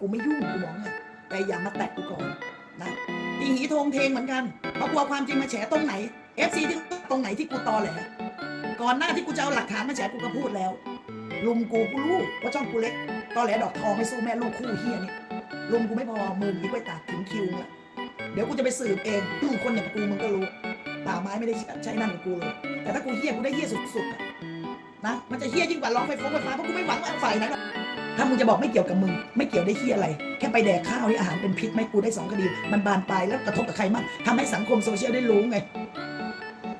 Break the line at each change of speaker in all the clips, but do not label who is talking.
กูไม่ยุ่งกูบอกไงแต่อย่ามาแตะกูก่อนนะอีหีทงเทงเหมือนกันเพราะกลัวความจริงมาแฉตรงไหน FC ที่ตรงไหนที่กูตอแหลก่อนหน้าที่กูจะเอาหลักฐานมาแฉกูก็พูดแล้ว ลุมกูกูรู้ว่าช่องกูเล็กตอแหลดอกทองไม่สู้แม่ลูกคู่เฮียนี่ลุมกูไม่พอมึงอีกไปตากถึงคิวละเดี๋ยวกูจะไปสืบเองคนอย่างกูมึงก็รู้ป่าไม้ไม่ได้ใช้นั่นกับกูเลยแต่ถ้ากูเฮี้ยกูได้เฮี้ยสุดๆนะมันจะเฮี้ยยิ่งกว่าร้องไฟฟ้าไฟฟ้าเพราะกูไม่หวังว่าฝ่ายนั้น ถ้ามึงจะบอกไม่เกี่ยวกับมึง ไม่เกี่ยวได้เฮี้อะไร แค่ไปแดกข้าวนี่อาหารเป็นพิษไหมกูได้สองคดี มันบานปลายแล้วกระทบกับใครมั่งทำให้สังคมโซเชียลได้รู้ไง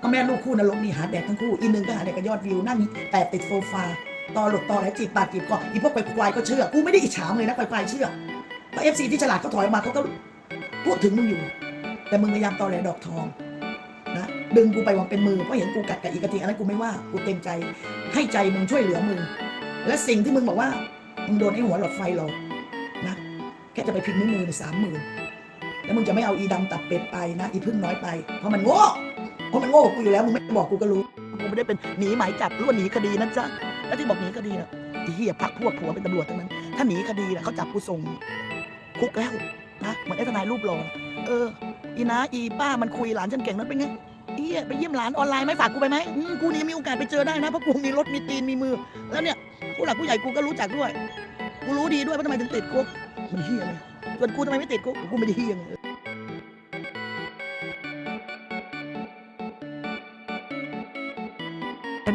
ก็แม่ลูกคู่นรกนี่หาแดกทั้งคู่อีหนึ่งก็หาแดกกับยอดวิวนั่งแต่ติดโซฟาตอหลดตอแหลจีบปากจีบคออีพวกไปควายก็เชื่อกูไม่ได้อิจฉาเลยนะควายเชื่อเพราะเอฟซีที่ฉลาดเขาถอยออกมาเขาก็พูดถึงมึงอยู่ แต่มึงพยายามตอแหลดอกทองนะดึงกูไปวางเป็นมือเพราะเห็นกูกัดกับอีกกระทิงอันนั้นกูไม่ว่ากูเต็มใจให้ใจมึงช่วยเหลือมึงและสิ่งที่มึงบอกว่า มึงโดนไอ้หัวหลอดไฟหรอกนะแค่จะไปพิมพ์นิ้วมือในสามหมื่นแล้วมึงจะไม่เอาอีดำตับเป็ดไปนะ อีพึ่งน้อยไป เพราะมันโง่เพราะมันโง่กูอยู่แล้วมึงไม่บอกกูก็รู้กูไม่ได้เป็นหนีหมายจับหรือว่าหนีคดีนะจ๊ะแล้วที่บอกหนีคดีน่ะไอ้เหี้ยพักพวกผัวเป็นตำรวจทั้งนั้น ถ้าหนีคดีน่ะเขาจับกูส่งคุกแล้วนะเหมือนไอ้ทนายรูปหล่อเออ อีน้าอีป้ามันคุยหลานฉันเก่งนั้นเป็นไงเอี้ยไปเยี่ยมหลานออนไลน์ไหมฝากกูไปไหมอืมกูนี่มีโอกาสไปเจอได้นะเพราะกูมีรถมีตีนมีมือ แล้วเนี่ยผู้หลักผู้ใหญ่กูก็รู้จักด้วย กูรู้ดีด้วยว่าทำไมถึงติดคุกมันเฮียเลยส่วนกูทำไมไม่ติดคุกกูไม่ได้เฮียไง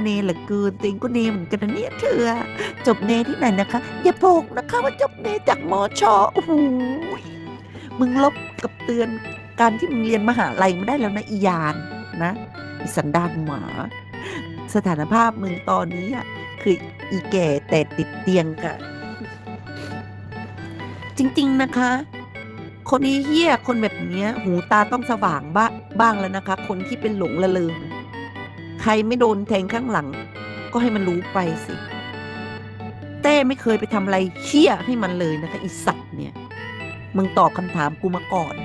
เนเหลือเกินติงก็เนเหมือนกันนะเนี่ยเธอ จบเนที่ไหนนะคะ อย่าบอกนะคะว่าจบเนจากมอชอโอ้โหมึงลบกับเตือนการที่มึงเรียนมหาลัยไมาได้แล้วนะอียานนะอีสันดานหมา สถานภาพมึงตอนนี้อะคืออีแก่แต่ติดเตียงค่ะ จริง ๆ นะคะ คนนี้เฮี้ยคนแบบเนี้ย หูตาต้องสว่างบ้าบ้างแล้วนะคะ คนที่เป็นหลงละเริงใครไม่โดนแทงข้างหลัง ก็ให้มันรู้ไปสิ เต้ไม่เคยไปทำอะไรเชี่ยให้มันเลยนะคะอีสัตว์เนี่ยมึงตอบคำถามกูมาก่อน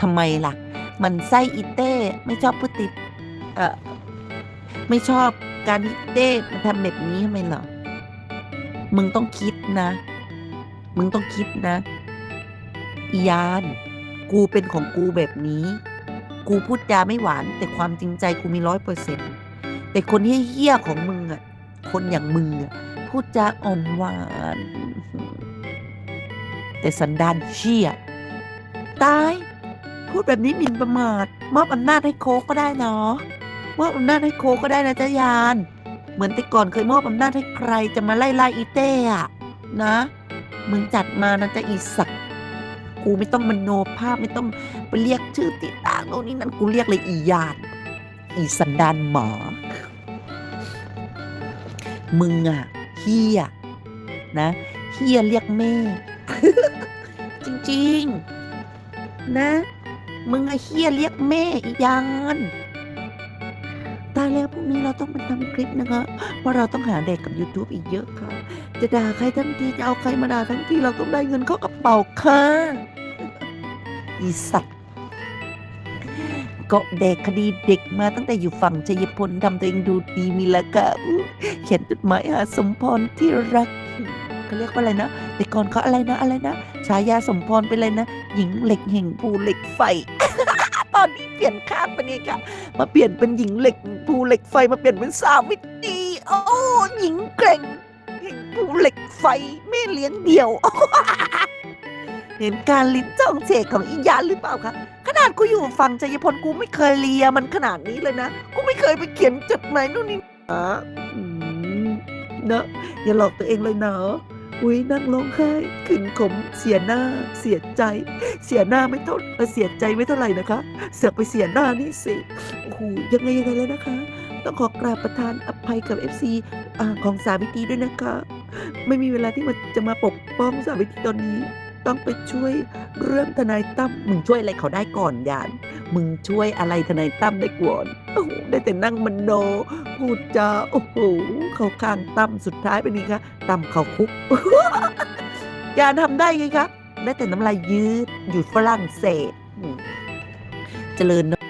ทำไมล่ะ มันไส้อีเต้ไม่ชอบพฤติเออไม่ชอบการที่เต้มันทำแบบนี้ทำไมเหรอ มึงต้องคิดนะ มึงต้องคิดนะอียาน กูเป็นของกูแบบนี้ กูพูดจาไม่หวาน แต่ความจริงใจกูมีร้อยเปอร์เซ็นต์แต่คนที่เหี้ยของมึงอะ คนอย่างมึงอะพูดจาอ่อนหวาน แต่สันดานเชี่ยตาย พูดแบบนี้หมิ่นประมาทมอบอำนาจให้โคก็ได้เนาะมอบอำนาจให้โคกก็ได้นะจ๊ะยาน เหมือนแต่ก่อนเคยมอบอำนาจให้ใครจะมาไล่ไล่อีเต้อะนะ มึงจัดมานะจะอีสัตว์กูไม่ต้องมโนภาพไม่ต้องไปเรียกชื่อติดต่างโน่นนี่นั่นกูเรียกเลยอียานอีสันดานหมามึงอะเฮียนะเฮียเรียกแม่ จริงๆ นะ มึงอะเฮียเรียกแม่อียานตายแล้วพรุ่งนี้เราต้องไปทำคลิปนะคะเพราะเราต้องหาเด็กกับ YouTube อีกเยอะค่ะ จะด่าใครทั้งทีจะเอาใครมาด่าทั้งทีเราต้องได้เงินเข้ากระเป๋าค่ะอีสัตว์ก็เด็กคดีเด็กมาตั้งแต่อยู่ฝั่งชัยพลทำตัวเองดูดีมีละกะเขียนจดหมายหาสมพรที่รักเขาเรียกว่าอะไรนะ แต่ก่อนเขาอะไรนะอะไรนะฉายาสมพรไปเลยนะ หญิงเหล็กแห่งภูเหล็กไฟ ตอนนี้เปลี่ยนข้างเป็นไงคะมาเปลี่ยนเป็นหญิงเหล็กภูเหล็กไฟมาเปลี่ยนเป็นสาวิตรีโอ้หญิงเกร่ง ภูเหล็กไฟแม่เลี้ยงเดี่ยว เห็นการลิ้นจ้องเจกของอียานหรือเปล่าคะขนาดกูอยู่ฝั่งชัยพลกูไม่เคยเลียมันขนาดนี้เลยนะ กูไม่เคยไปเขียนจดหมายนู่นนี่อะอืมเนอะอย่าหลอกตัวเองเลยเนอะอุ้ยนั่งร้องไห้ขึ้นขมเสียหน้า เสียใจ เสียหน้าไม่เท่าเสียใจไม่เท่าไหร่นะคะ เสือกไปเสียหน้านี่สิโอ้โหยังไงยังไงเลยนะคะ ต้องขอกราบประทานอภัยกับ FC อ่าของสาวิตีด้วยนะคะ ไม่มีเวลาที่มันจะมาปกป้องสาวิตรีตอนนี้ ต้องไปช่วยเรื่องทนายตั้มมึงช่วยอะไรเขาได้ก่อนยาน มึงช่วยอะไรทนายตั้มได้ก่อนโอ้โหได้แต่นั่งมันโน พูดจาโอ้โหเขาข้างตั้มสุดท้ายเป็นไงคะตั้มเขาคุกยานทำได้ไงคะได้แต่น้ำลายยืดอยู่ฝรั่งเศสเจริญเนอะ